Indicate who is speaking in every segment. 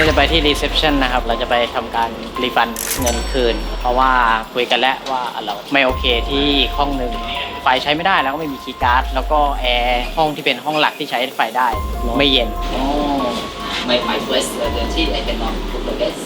Speaker 1: วันนี้เราจะไปที่รีเซพชันนะครับ เราจะไปทำการรีฟันเงินคืน เพราะว่าคุยกันแล้วว่าเราไม่โอเคที่ห้องหนึ่งไฟใช้ไม่ได้แล้วก็ไม่มีคีย์การ์ดแล้วก็แอร์ห้องที่เป็นห้องหลักที่ใช้ไฟได้ ไม่เย็น
Speaker 2: My my first agency I cannot book the best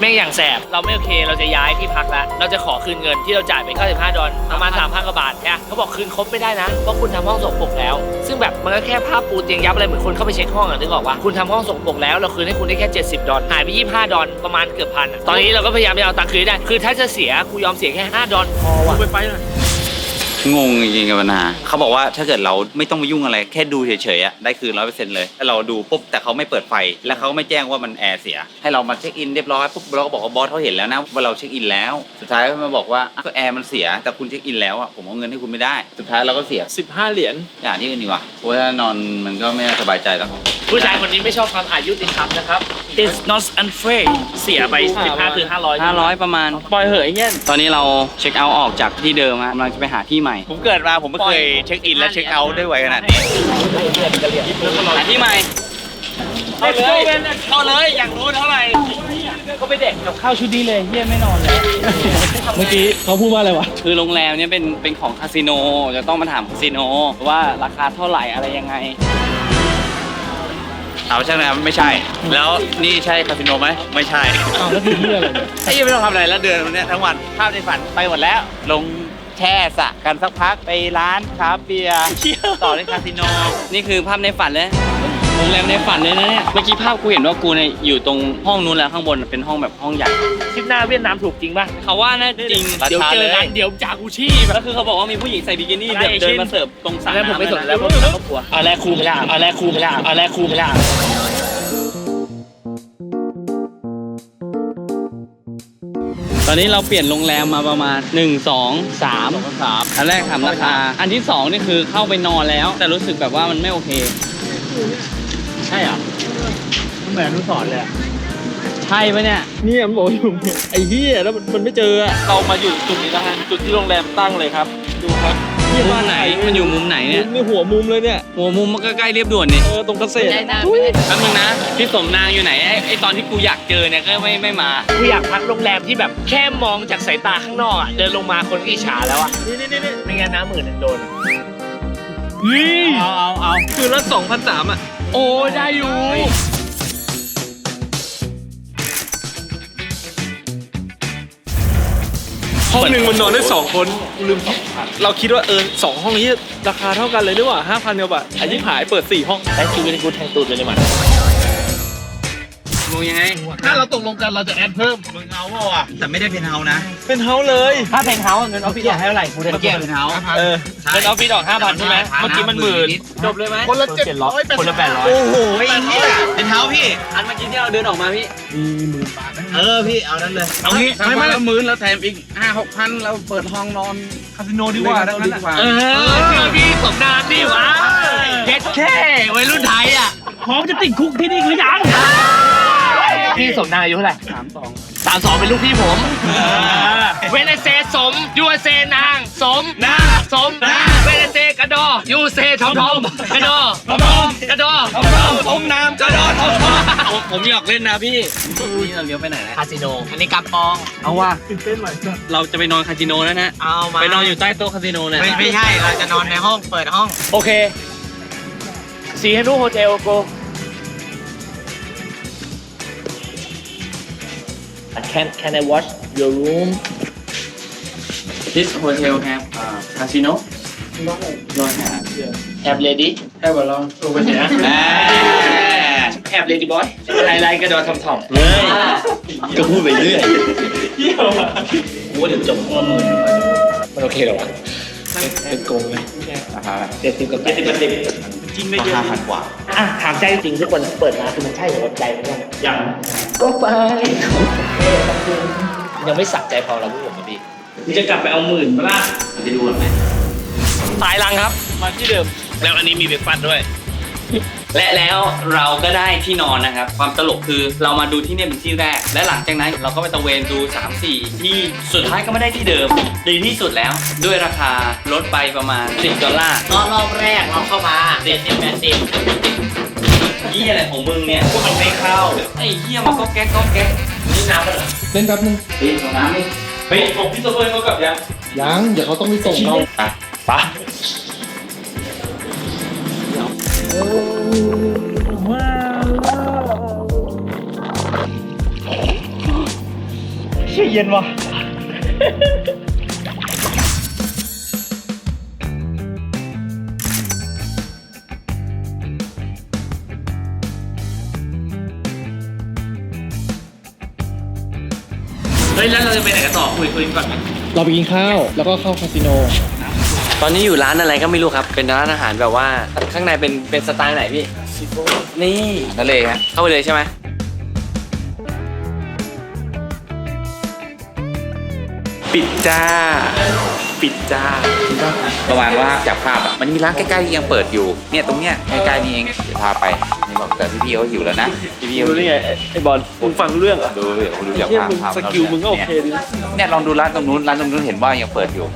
Speaker 3: แม่งอย่างแสบ เราไม่โอเค เราจะย้ายที่พักแล้วเราจะขอคืนเงินที่เราจ่ายไป95ดอลลาร์ประมาณ3,000กว่าบาทเนี่ยเขาบอกคืนครบไม่ได้นะ เพราะคุณทำห้องสกปรกแล้ว ซึ่งแบบมันก็แค่ผ้าปูเตียงยับอะไรเหมือนคนเข้าไปเช็คห้องอะนึกออกว่าคุณทำห้องสกปรกแล้ว เราคืนให้คุณได้แค่ 70 ดอลหายไป 25 ดอลลาร์ประมาณเกือบพันอะตอนนี้เราก็พยายามจะเอาตังค์คืนให้ได้ คือถ้าจะเสียกูยอมเสียแค่ 5 ดอลพอว่ะ ไปไปหน่อย
Speaker 4: งงจริงๆกับปัญหาเขาบอกว่าถ้าเกิดเราไม่ต้องมายุ่งอะไรแค่ดูเฉยๆอะได้คืนร้อยเปอร์เซ็นต์เลยถ้าเราดูปุ๊บแต่เขาไม่เปิดไฟ แล้วเขาก็ไม่แจ้งว่ามันแอร์เสีย ให้เรามาเช็คอินเรียบร้อยปุ๊บเราก็บอกว่าบอสเขาเห็นแล้วนะว่าเราเช็คอินแล้ว สุดท้ายก็มาบอกว่าอะก็แอร์มันเสียแต่คุณเช็คอินแล้วอะผมเอาเงินให้คุณไม่ได้ สุดท้ายเราก็เสีย
Speaker 3: 15 เหรียญ
Speaker 4: อย่างที่อื่นดีกว่าเพราะว่านอนมันก็ไม่น่าสบายใจแล้ว
Speaker 3: ผู้ชายคนนี้ไม่ชอบความอายุติธรรมนะครับ It's not unfair เสียไป 15 คือ 500
Speaker 1: 500 ประมาณ
Speaker 3: ปล่อยเหยเงี้ย
Speaker 1: ตอนนี้เราเช็คเอาท์ออกจากที่เดิมฮะกำลังจะไปหาที่ใหม่
Speaker 4: ผมเกิดมาผมไม่เคยเช็คอินและเช็คเอาท์ได้ไวขนาดนี้
Speaker 1: หาที่ใหม่
Speaker 3: เอาเลยเอาเลยอยากรู้เท่าไหร่ก็ไปเด็กกับข้าวชุดนี้เลยเฮียไม่นอนเลยเมื่อกี้เขาพูดว่าอะไรวะ
Speaker 1: คือโรงแรมเนี่ยเป็นเป็นของคาสิโนจะต้องมาถามคาสิโนว่าราคาเท่าไหร่อะไรยังไง
Speaker 4: เอาใช่ไหมครับไม่ใช่ แล้วนี่ใช่คาสิโนไหมไม่ใช่
Speaker 3: อ้าวแล้วคือเฮียอะไรเนี่ย
Speaker 4: ไอ้ยังไม่ต้องทำอะไรแล้วเดือนวันเนี้ยทั้งวันภาพในฝันไปหมดแล้วลง แช่สระกันสักพักไปร้านคราฟต์เบียร์ต่อในคาสิโน
Speaker 1: นี่คือภาพในฝันเลยโรงแรมในฝันเลยนะเนี่ย เมื่อกี้ภาพกูเห็นว่ากูเนี่ยอยู่ตรงห้องนู้นแล้วข้างบนเป็นห้องแบบห้องใหญ่
Speaker 3: ทริปหน้าเวียดนามถูกจริงป่ะ
Speaker 1: เขาว่าน่าจริง
Speaker 4: รา
Speaker 3: เดี๋ยว
Speaker 4: คา
Speaker 3: เจ
Speaker 4: เล
Speaker 3: อยกันเดี๋ยวจากูชี่แบ
Speaker 1: แล้
Speaker 3: บ
Speaker 1: วคือเขาบอกว่ามีผู้หญิงใส่บิกินี่
Speaker 3: ได้
Speaker 1: เดิน
Speaker 3: เช่น
Speaker 1: มาเสิร์ฟตรงสระ
Speaker 3: แล้วผมไม่สนำแล้วเพราะผมครอบครัวเอาแรกครูไม่ได้เอาแรกครูไม่ได้เอาแรกครูไม่ได้
Speaker 1: ตอนนี้เราเปลี่ยนโรงแรมมาประมาณ 1 2 3 3อันแรกถามราคา อันที่ 2 นี่คือเข้าไปนอนแล้ว แต่รู้สึกแบบว่ามันไม่โอเค ใช่เหรอ
Speaker 3: เหมือนอนุสรณ์เลยอะ
Speaker 1: ใช่ปะเนี่ย
Speaker 3: เนี่ยมันบอกอยู่เนี่ยไอ้เฮียแล้วมันมันไม่เจออะ เรามาอยู่จุดนี้นะฮะ จุดที่โรงแรมตั้งเลยครับ ดูครับ
Speaker 1: มุมไหนมันอยู่มุมไหนเนี่ย
Speaker 3: นี่หัวมุมเลยเนี่ย
Speaker 1: หัวมุมมันก็ใกล้เรียบด่วนนี่
Speaker 3: เออตรงเกษตร
Speaker 1: แป๊บนึงนะพี่สมนางอยู่ไหนไอ้ไอตอนที่กูอยากเจอเนี่ยก็ไม่ไม่มา
Speaker 3: กูอยากพักโรงแรมที่แบบแค่มองจากสายตาข้างนอกอะเดินลงมาคนก็อิจฉาแล้วอะนี่นี่นี่ไม่งั้นน้ำหมื่นโดนเฮ้ย
Speaker 1: เอาเอาเอา
Speaker 3: คือละสองพันสามอะโอ้ได้อยู่ ห้องหนึ่งมันนอนได้สองคนลืมเราคิดว่าเออสองห้องนี้ราคาเท่ากันเลยด้วยว่าห้าพันกว่าบาทไอ้ที่หายเปิดสี่ห้องแต่ชีวิตกูแทงตูดเลยเลยมัน
Speaker 1: มึงยังไง
Speaker 3: ถ้าเราตกลงกันเราจะแอดเพิ่ม
Speaker 4: มึงเอาเปล่าอะแต่ไม่ได้เป็นเฮานะ
Speaker 3: เป็นเฮาเลย
Speaker 1: ถ้าเพนเฮาส์เงินออฟฟิศให้เท่าไหร่กูได้
Speaker 4: เมื่อกี้เป็นเฮา
Speaker 3: เออ
Speaker 1: เงินออฟฟิศออกห้าพันใช่ไหมเมื่อกี้มันหมื่นจบเลยไหม
Speaker 3: คนละเจ็ดร้อยคนละแปดร้อย
Speaker 4: โอ้โหไอ้เหี้ยเป็นเฮาพี่
Speaker 1: อันเมื่อกี้ที่เราเดินออกมาพี่
Speaker 4: เออพี่เอานั้นเลย
Speaker 3: เอางี้ไม่ไม่
Speaker 4: ละหมื่นแล้วแถมอีกห้าหกพันเราเปิดห้องนอนคาสิโนดีกว่าดังนั้นอะ
Speaker 3: เออชื่อพี่สมนามดิวะเจ็ดแค่วัยรุ่นไทยอะพร้อมจะติดคุกที่นี่หรือยัง พี่สมนามอายุเท่าไหร่สามสองสามสองเป็นลูกพี่ผม เวเนเซสมยูเซนาง สมนางสมนางเวเนเซกระดอยูเซทอมทอมกระดอทอมทอมกระดอทอมทอมสมนามกระดอทอมทอม
Speaker 1: ผมผมอยากเล่นนะพี่นี่เราเลี้ยวไปไหนนะ
Speaker 2: คาสิโนอันนี้กำปอง
Speaker 1: เอาว่าเราจะไปนอนคาสิโนแล้วนะ
Speaker 2: เอามา
Speaker 1: ไปนอนอยู่ใต้โต๊ะคาสิโนเนี่ย
Speaker 2: ไม่ไม่ใช่เราจะนอนในห้องเปิดห้อง
Speaker 3: โอเคซีฮานุโฮเทลโก Can can I watch your room
Speaker 1: This hotel have uh, casino no have
Speaker 3: Have lady Have a long over here Have lady boy I like กระโดดทอมทอม
Speaker 1: เฮ้ยก็พูดไปเรื่อย
Speaker 3: กูว่าเดี๋ยวจบข้อมือมันโอเคเหรอวะเป็นโกงเลยเจ็ดสิบกับเจ็ดสิบกับสิบ
Speaker 4: จริงไม่เยอะห้าพันกว่า
Speaker 3: อะถามใจจริงทุกคนเปิดมาคือมันใช่เหรอใจมันยังยัง ก็ไปยังไม่สักใจพอเราพูดผ
Speaker 1: มพี่จะกลับไปเอาหมื่นปะล่ะ
Speaker 4: ไปดูหรอไหม
Speaker 3: สายลังครับ มาที่เดิม แล้วอันนี้มีเบรกฟันด้วย
Speaker 1: และแล้วเราก็ได้ที่นอนนะครับ ความตลกคือเรามาดูที่เนี่ยเป็นที่แรก และหลังจากนั้นเราก็ไปตะเวนดู 3 4 ที่สุดท้ายก็ไม่ได้ที่เดิม ดีที่สุดแล้วด้วยราคาลดไปประมาณ10ดอลลาร์
Speaker 2: รอบแรกเราเข้ามา70 80 เหี้
Speaker 1: ย
Speaker 4: อะไรของมึงเนี่ยพวมันไม่เข้าไอ้เหี้ยมันก็แก๊กก็แก๊กนี่น้ำเป็นเหรอ
Speaker 5: เล่นแป๊บนึง
Speaker 4: เฮ้ยของน้ำนี่เฮ้ยของพี่โซเฟอร์เขากลับยัง
Speaker 5: ยังเดี๋ยวเขาต้องไปส่งเรา
Speaker 4: อะปะ
Speaker 1: เชี่ยเย็นวะ เฮ้ยแล้วเราจะไปไหนกันต่อคุยคุยก่อนไหม
Speaker 5: เราไปกินข้าวแล้วก็เข้าคาสิโน
Speaker 1: ตอนนี้อยู่ร้านอะไรก็ไม่รู้ครับ เป็นร้านอาหารแบบว่าข้างในเป็นเป็นสไตล์ไหนพี่ นี่
Speaker 4: นั่นเลยฮะ
Speaker 1: เข้าไปเลยใช่ไหม ปิดจ้า ปิดจ้า
Speaker 4: ประมาณว่าจับภาพอะมันมีร้านใกล้ๆที่ยังเปิดอยู่ เนี่ยตรงเนี้ยใกล้ๆนี่เองเดี๋ยวพาไปนี่บอกแต่พี่ๆเขาหิวแล้วนะพี่ๆเขา
Speaker 1: รู้ได้ไงไอ้บอลมึงฟังเรื่องอะ
Speaker 4: ดูเดี๋ยวดูจาก
Speaker 1: เที่ย
Speaker 4: ภาพ
Speaker 1: มึง
Speaker 4: ภาพ
Speaker 1: สกิลมึงก็โอเคดีนะ
Speaker 4: เนี่ยลองดูร้านตรงนู้นร้านตรงนู้นเห็นว่ายังเปิดอยู่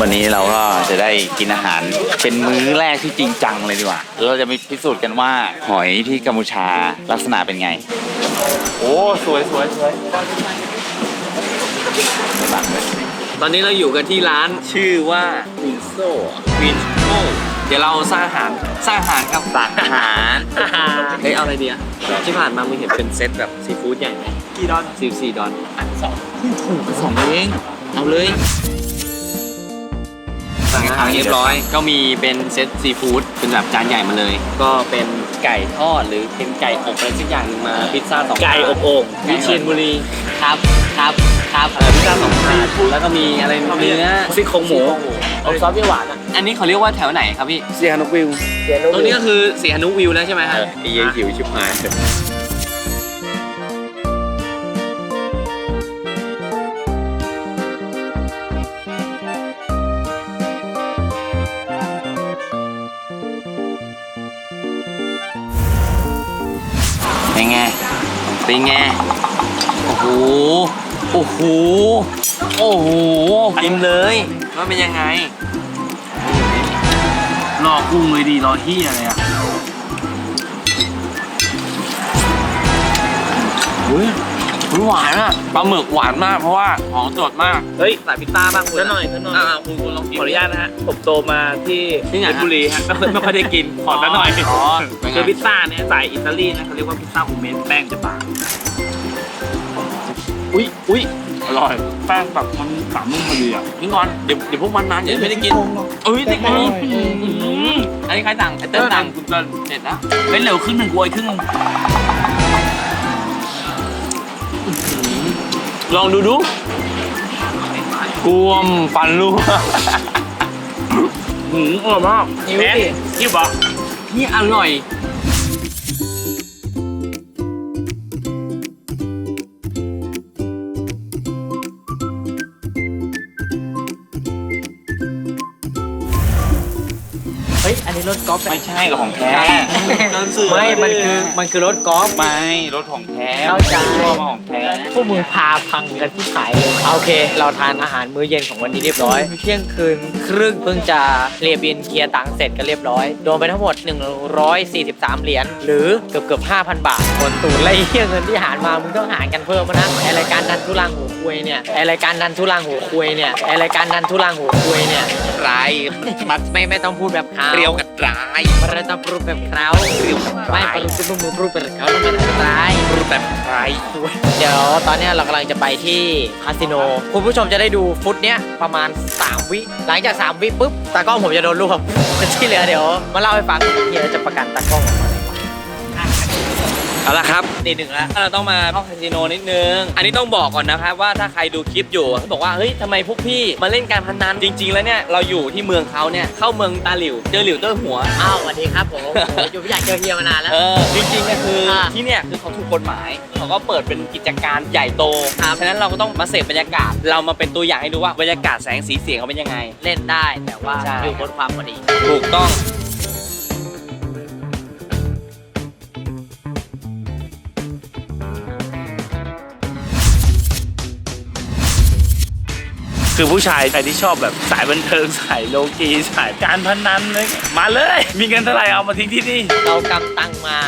Speaker 4: วันนี้เราก็จะได้กินอาหารเป็นมื้อแรกที่จริงจังเลยดีกว่าแล้วเราจะไปพิสูจน์กันว่าหอยที่กัมพูชาลักษณะเป็นไง โอ้สวยสวยสวย
Speaker 1: ตอนนี้เราอยู่กันที่ร้านชื่อว่าวินโซวินโซเดี๋ยวเราสร้างอาหารสร้างอาหารครับสร้างอาหารเฮ้ยเอาอะไรดีอะที่ผ่านมามึงเห็นเป็นเซตแบบซีฟู้ดใหญ่ไหมกี่ดอนสิบสี่ดอนอันสอง
Speaker 4: ถูกสองเองเอาเลย
Speaker 1: สั่งอาหารเรียบร้อย ก็มีเป็นเซตซีฟู้ดเป็นแบบจานใหญ่มาเลย ก็เป็นไก่ทอดหรือเป็นไก่อบอะไรสักอย่างหนึงมาพิซซ่าสองไก่อบโอ่งวิเชียรบุรี
Speaker 2: ครับครับครับ
Speaker 1: เออพิซซ่าสองถาดแล้วก็มีอะไรเนื้อซี่โครงหมูอบซอสเปรี้ยวหวานอะอันนี้เขาเรียกว่าแถวไหนครับพี่
Speaker 5: เสียนกวิว
Speaker 1: ตรงนี้ก็คือเสียนุวิวแล้วใช่ไหมฮะ
Speaker 4: ไอ้เหี้ยหิวชิบหาย
Speaker 1: เป็นไง โอ้โห โอ้โห โอ้โหกินเลยว่าเป็นยังไง รอกุ้งเลยดีรอที่อะไรอะเฮ้ย หวานอะปลาหมึกหวานมากเพราะว่าหอมสดมาก
Speaker 3: เฮ้ยสายพิซซ่าบ้างคุณหน่อยหน่อย
Speaker 1: อ่าคุณคุณลองกิน
Speaker 3: ขออนุญาตนะฮะผมโตมาที่
Speaker 1: ที่ไหน
Speaker 3: เพชรบุรีฮะไม่ค่อยไม่ค่อยได้กินขอซะหน่อย
Speaker 1: อ๋อเป็นไง
Speaker 3: คือพิซซ่าเนี่ยสายอิตาลีนะเขาเรียกว่าพิซซ่าโฮมเมดแป้งจะบาง
Speaker 1: อุ้ยอุ้ย
Speaker 3: อร่อยแป้งแบบมันสามนุ่มพอดีอะ
Speaker 1: นี่ก่อนเดี๋ยวเดี๋ยวพวกมันนานเดี๋ยวไม่ได้กินเอ้ยได้กินอันนี้ใครสั่งไอ้เต้นสั่งคุณเต้นเสร็จแล้ว
Speaker 3: เฮ้ยเร็วครึ่งหนึ่งกวยครึ่งหนึ่ง
Speaker 1: ลองดูดูกวมฟันลูก
Speaker 3: หืมอร่อยมากแม่ที่บอก
Speaker 1: นี่อร่อย
Speaker 4: ไม่ใช่หรอกของแท้
Speaker 2: ไม่มันคือมันคือรถกอล์ฟ
Speaker 4: ไม่รถของแท้
Speaker 2: เข้าใจ
Speaker 4: ชอบมาของแท้
Speaker 2: พวกมึงพาพังกันที่ขายเลยโอเค เราทานอาหารมื้อเย็นของวันนี้เรียบร้อย เที่ยงคืนครึ่งเพิ่งจะเคลียร์บินเคลียร์ตังค์เสร็จกันเรียบร้อย โดนไปทั้งหมด 143 เหรียญ หรือเกือบเกือบ5,000 บาท คนตูนไล่เหี้ยเงินที่หารมา มึงต้องหารกันเพิ่มมานะไอรายการดันทุลังหัวคุยเนี่ย ไอรายการดันทุลังหัวคุยเนี่ย ไอรายการดันทุลังหัวคุยเนี่ย
Speaker 4: ไร
Speaker 2: มันไม่ไม่ต้องพูดแบบเขา
Speaker 4: เปรี้ยวกับไร
Speaker 2: ไม่ต้องพูดแบบเขาไม่ปรุงปรุงพูดแบบเขาแล้วมันอันตราย
Speaker 4: รูปแบบไร
Speaker 2: เดี๋ยวตอนเนี้ยเรากำลังจะไปที่คาสิโน คุณผู้ชมจะได้ดูฟุตเนี้ยประมาณ 3 วิ หลังจาก 3 วิปุ๊บตากล้องผมจะโดนรวบที่เหลือเดี๋ยวมาเล่าให้ฟังเดี๋ยวจะประกันตากล้องออกมา เลย
Speaker 1: เอาละครับ
Speaker 2: ตีหนึ่งแล้ว
Speaker 1: เราต้องมาเข้าคาสิโนนิดนึง อันนี้ต้องบอกก่อนนะครับว่าถ้าใครดูคลิปอยู่เขาบอกว่าเฮ้ยทำไมพวกพี่มาเล่นการพนันจริง ๆ แล้วเนี่ยเราอยู่ที่เมืองเขาเนี่ยเข้าเมืองตาหลิวเจอหลิวเตอร์หัว
Speaker 2: อ้าวสวัสดีครับผมผมอยู่อยากเจอเฮียมานานแล้ว
Speaker 1: เออจริงๆก็คือ
Speaker 2: อ่า
Speaker 1: ที่เนี่ยคือเขาถูกกฎหมายเขาก็เปิดเป็นกิจการใหญ่โต
Speaker 2: ครับ
Speaker 1: ฉะนั้นเราก็ต้องมาเสพบรรยากาศ เรามาเป็นตัวอย่างให้ดูว่าบรรยากาศแสงสีเสียงเขาเป็นยังไง
Speaker 2: เล่นได้แต่ว่า
Speaker 1: ใช่
Speaker 2: อยู่บนความพอดี
Speaker 1: ถูกต้อง
Speaker 3: คื
Speaker 1: คือผู้ชายใครที่ชอบแบบสายบันเทิงสายโลกีสายการพนันเลยมาเลย มีเงินเท่าไหร่เอามาทิ้งที่นี่
Speaker 2: เรากำตังมา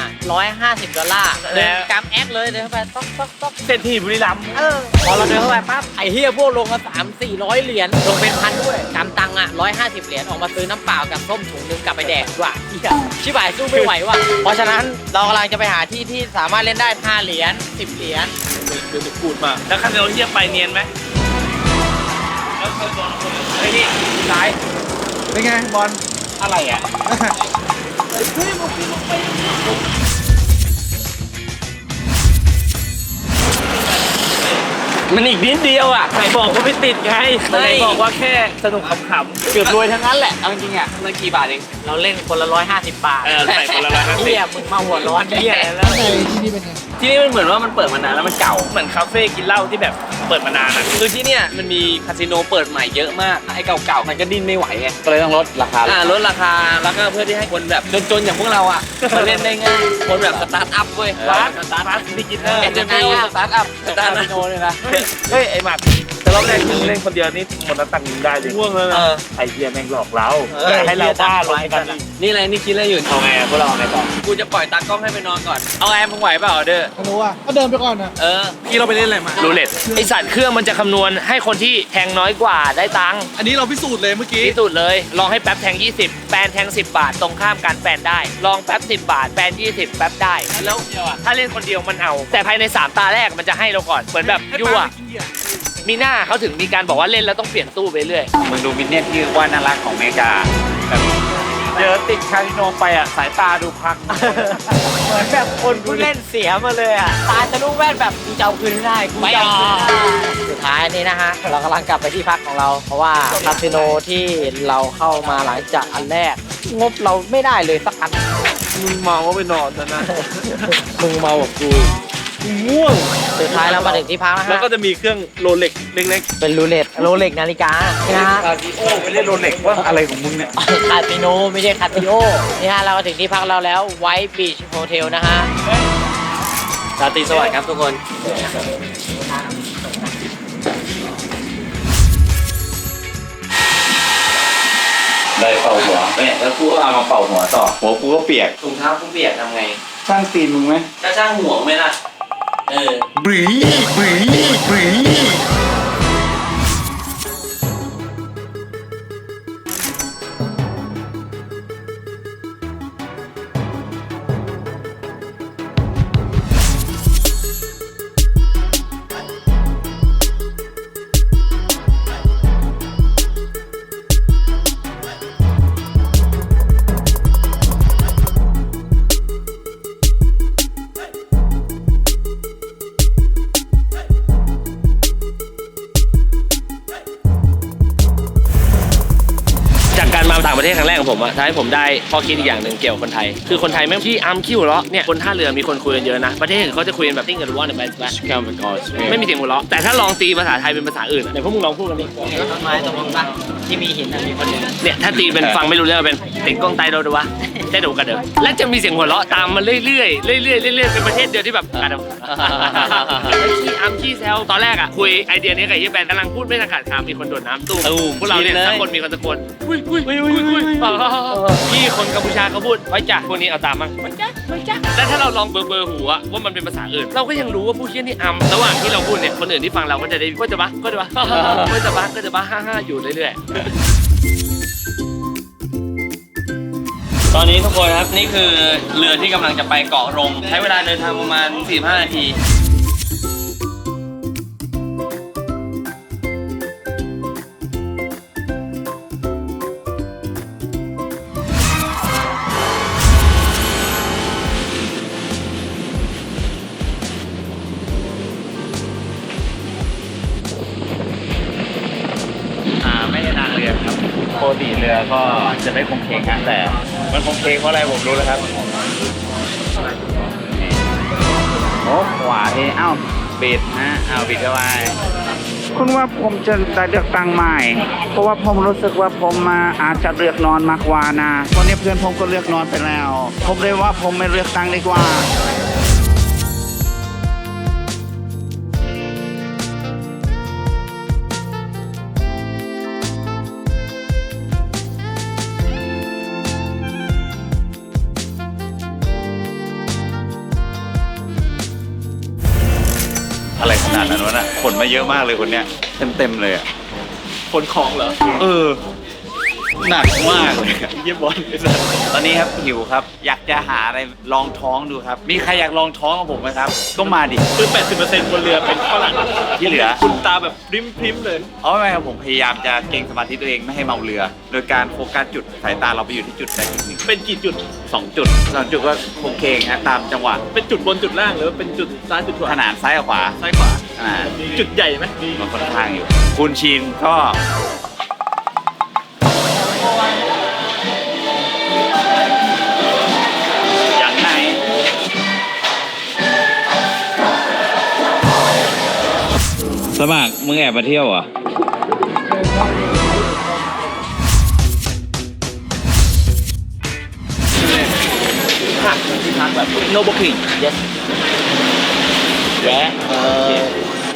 Speaker 2: 150 ดอลลาร์
Speaker 1: แล้
Speaker 2: เดิน
Speaker 1: ว
Speaker 2: กำแอคเลยเดินเข้าไปต๊อกต๊อกต๊อก
Speaker 1: เศรษฐีบุรีรัมย์
Speaker 2: เออพอเราเดินเข้าไปปั๊บไอ้เฮียพวกลงมาสามสี่ร้อยเหรียญลงเป็นพันด้วยกำตังอะร้อยห้าสิบเหรียญออกมาซื้อน้ำเปล่ากับส้มถุงหนึงกลับไปแดกดีกว่าเหี้ยชิบหายสู้ไม่ไหวว่ะเพราะฉะนั้นเรากำลังจะไปหาที่ที่สามารถเล่นได้5เหรียญ10 เหรียญ
Speaker 1: คือจะพูดมากแล้วคันเราเทียบไปเนียนไหมแล้ว เคยโดนคนเฮ้ยนี่ซ้าย
Speaker 5: เป็นไงบอล
Speaker 1: อะไรอะ มันอีกนิดเดียวอะไหนบอกว่าไม่ติดไงไหนบอกว่าแค่สนุกขำๆเกือบรวยทั้งนั้นแหละ เอาจริงๆอะมันกี่บาทเอง
Speaker 2: เราเล่นคนละร้อยห้าสิบบาท
Speaker 1: เออใส่คนละ150
Speaker 2: เฮียมึงมาหัวร้อนเฮียแล้ว
Speaker 5: ข้างในที่นี่เป็นไง
Speaker 1: ที่นี่มันเหมือนว่ามันเปิดมานานแล้วมันเก่า เหมือนคาเฟ่กินเหล้าที่แบบเปิดมานานอะคือที่เนี่ยมันมีคาสิโนเปิดใหม่เยอะมากไอ้เก่าๆมันก็ดิ้นไม่ไหวไง
Speaker 4: ก็เลยต้องลดราคา
Speaker 1: อ่าลดราคาแล้วก็เพื่อที่ให้คนแบบจนๆอย่างพวกเราอะมาเล่นได้ง่ายคนแบบสตาร์ทอัพเว้ย
Speaker 2: ร้าน
Speaker 1: สตาร์ทอัพบิ๊กินเนอร์
Speaker 2: เอ็นเตอร์เทนเนอร์
Speaker 1: สตาร์ทอัพสตาร์ทอัพ
Speaker 2: เลยนะ
Speaker 1: เฮ้ย ไอ้หมัดแต่ รอบแรกมึงเล่นคนเดียวนี่หมดตังค์ได้เลยง่วงเลยนะไอเดียแม่งหลอกเราให้เราบ้าลงกัน
Speaker 3: นี่อะไรนี่คิดอะไรอยู่
Speaker 1: เอาไงพวกเราเอาไงต่อ
Speaker 3: กูจะปล่อยตากล้องให้ไปนอนก่อนเอาไงมึงไหวเปล่าเด้อ
Speaker 5: ไม่รู้อะก็เดินไปก่อนนะ
Speaker 3: เออพี่เราไปเล่นอะไรมารูเล็ตไอสัตว์เครื่องมันจะคำนวณให้คนที่แทงน้อยกว่าได้ตังค์
Speaker 5: อันนี้เราพิสูจน์เลยเมื่อกี้
Speaker 3: ที่สุดเลยลองให้แป๊บแทง 20 แปนแทง 10 บาทตรงข้ามกันแปนได้ ลองแป๊บ 10 บาทแปน 20 แป๊บได้แล้วถ้าเล่นคนเดียวมันเอา แต่ภายใน 3 ตาแรกมันจะให้เราก่อนเหมือนแบบยั่ว มีหน้าเขาถึงมีการบอกว่าเล่นแล้วต้องเปลี่ยนตู้ไปเรื่อย
Speaker 4: มึงดูมินเนี่ยนที่ว่าน่ารักของอเมริกาแบบ
Speaker 1: เจอติดคาสิโนไปอะสายตาดูพัก
Speaker 2: เหมือนแบบคนผู้เล่นเสียมาเลยอะ ตาจะลูกแว่นแบบกูจะเอาคืนไม่ได้กูจะเอาคืนไม่ได้สุดท้ายนี่นะฮะ เรากำลังกลับไปที่พักของเรา เพราะว่าคาสิโนที่เราเข้ามาหลังจากอันแรก งบเราไม่ได้เลยสักอัน
Speaker 1: มึงเมาก็ไปนอนนะนะ
Speaker 2: มึงเมากับกู
Speaker 1: ง่วง
Speaker 2: สุดท้ายเรามาถึงที่พักนะ
Speaker 1: แล้ว
Speaker 2: ฮะ
Speaker 1: ก็จะมีเครื่องโรเล็กเล็ก
Speaker 2: เป็นรูเล็ตโรเล็กนาฬิกานี่นะฮะ
Speaker 1: ๆคาสิโอไม่เล่นโรเล็กว่าอะไรของมึงเนี่ย
Speaker 2: คาสิโนไม่ใช่คาสิโอนี่ฮะเรามาถึงที่พักเราแล้วไวท์บีชโฮเทลนะฮะ
Speaker 3: ราตรีสวัสดิ์ครับทุกคน
Speaker 4: ได้เป่าหัวเนี่ยแล้วกูก็เอามาเป่าหัวต่อหัวกูก็เปียก
Speaker 3: ถุงเท้ากูเปียกทำไง
Speaker 4: สร้างตีนมึงไหม
Speaker 3: จะช่างห่วงไหมล่ะ เออ
Speaker 4: บรีบรีบรีา
Speaker 3: กการมาต่างประเทศครั้งแรกของผมอะทำให้ผมได้ข้อคิดอีกอย่างหนึ่งเกี่ยวกับคนไทย คือคนไทยแม่งที่อาร์มคิวหัวเราะเนี่ยคนท่าเรือมีคนคุยกันเยอะนะ ประเทศอื่นเขาจะคุยกันแบบติ้งกันว่าในแบบไม่มีเสียงหัวเราะแต่ถ้าลองตีภาษาไทยเป็นภาษาอื่นอะไหนพวกมึงลองพูดกันดิ
Speaker 2: ต้นไม้ตรงนู้นปะ ที่มีหินอะมีคนหนึ่ง
Speaker 3: เนี่ยถ้าตีเป็นฟังไม่รู้เรื่องเป็นติงกล้องไตโดดูวะได้ดูกันเด้อและจะมีเสียงหัวเราะตามมาเรื่อยๆเรื่อยๆเรื่อยๆเป็นประเทศเดียวที่แบบกระดมขี้อัมขี้แซวตอนแรกอะคุยไอเดียนี้กับไอ้แฟนกำลังพูดไม่ทันขาดคำมีคนโดดน้ำตู้พวกเราเนี่ยสักคนมีคนตะโกนอุ้ยอุ้ยอุ้ยอุ้ยอุ้ยพี่คนกัมพูชาเขาพูดไว้จ้ะพวกนี้เอาตามมั้งไว้จ้ะไว้จ้ะแล้วถ้าเราลองเบอร์เบอร์หูอะว่ามันเป็นภาษาอื่น เราก็ยังรู้ว่าผู้เชี่ยนี่อัมระหว่างที่เราพูดเนี่ยคนอื่นที่ฟังเราก็จะได้ก็จะบ้าก็จะบ้าก็จะบ้าก็จะบ้าฮ่าฮ่าอยู่เรื่อยๆตอนนี้ทุกคนครับนี่คือเรือที่กำลังจะไปเกาะรง ใช้เวลาเดินทางประมาณ45นาที
Speaker 4: เรือก็จะไม่คงเคงฮะแต่มันคงเคงเพราะอะไรผมรู้แล้วครับโอ้ขวาเอเอ้าบิดนะเอาบิดเข้าไป
Speaker 6: คุณว่าผมจะได้เลือกตั้งใหม่ เพราะว่าผมรู้สึกว่าผมมาอาจจะเลือกนอนมากกว่านะตอนนี้เพื่อนผมก็เลือกนอนไปแล้ว ผมเลยว่าผมไม่เลือกตั้งดีกว่า
Speaker 4: นาดนั้นวะน่ะขนมาเยอะมากเลยคนเนี้ยเต็มเต็มๆเลยอะ
Speaker 3: คนของเหรอ
Speaker 4: เออ หนักมากเลยอะเยี่ยบอลตอนนี้ครับหิวครับ อยากจะหาอะไรลองท้องดูครับ มีใครอยากลองท้องกับผมไหมครับ ก็มาดิ
Speaker 3: คือ 80%บนเรือเป็นฝรั่ง
Speaker 4: ที่เหลือ
Speaker 3: คุณตาแบบริมพริมเลย
Speaker 4: เอาไม่ครับผมพยายามจะเก่งสมาธิตัวเองไม่ให้เมาเรือ โดยการโฟกัสจุดสายตาเราไปอยู่ที่จุดใดจุดหนึ่ง
Speaker 3: เป็นกี่จุด
Speaker 4: สองจุดสองจุดก็โคงเคงฮะตามจังหวะ
Speaker 3: เป็นจุดบนจุดล่างหรือว่าเป็นจุดซ้ายจุดขวา
Speaker 4: ขนาดซ้ายกับขวา
Speaker 3: ซ้ายขวา
Speaker 4: อ่า
Speaker 3: จุดใหญ่ไหม
Speaker 4: มันค่อนข้างอยู่ คุณชินก็ สมัครมึงแอบมาเที่ยวเหรอะ
Speaker 3: พักที่พักแบบ no booking yes where uh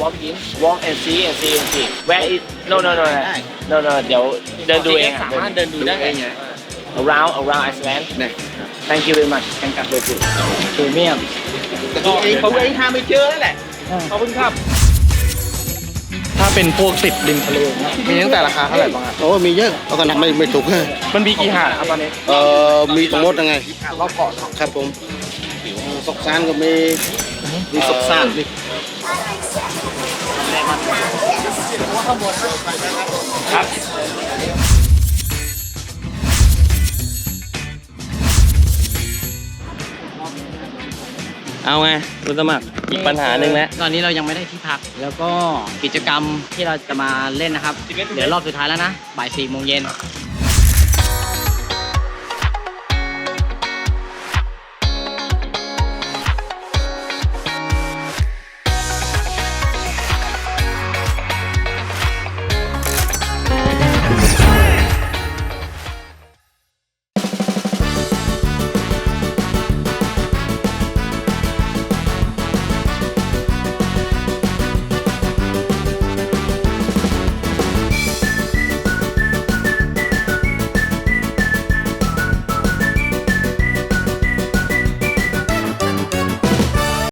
Speaker 3: walk in walk and see and see and see where is no no no no no no เดี๋ยวเดินดูเองสามารถเดินดูได้ไง around around Iceland thank you very much thank you very good
Speaker 2: พรีเมียม
Speaker 3: ผมเองหาไม่เจอแล้วแหละขอบคุณครับ
Speaker 2: ถ้า เป็นพวกติดริมทะเลนะ
Speaker 1: มีตั้งแต่ราคาเท่าไหร่บ้างอะ
Speaker 7: โอ้มีเยอะเอากันหนักไม่ไม่ถูกเลย
Speaker 2: มันมีกี่หาดครับตอนนี้
Speaker 7: เอ่อมีทั้งหมดยังไง
Speaker 1: รอบเกาะ
Speaker 7: ครับผมสกซานก็มี
Speaker 1: มีสกซ่าน
Speaker 3: เอาไงคุณสมัคร อีกปัญหาหนึ่งแล้ว
Speaker 2: ตอนนี้เรายังไม่ได้ที่พัก แล้วก็กิจกรรมที่เราจะมาเล่นนะครับ เดี๋ยวรอบสุดท้ายแล้วนะ บ่ายสี่โมงเย็น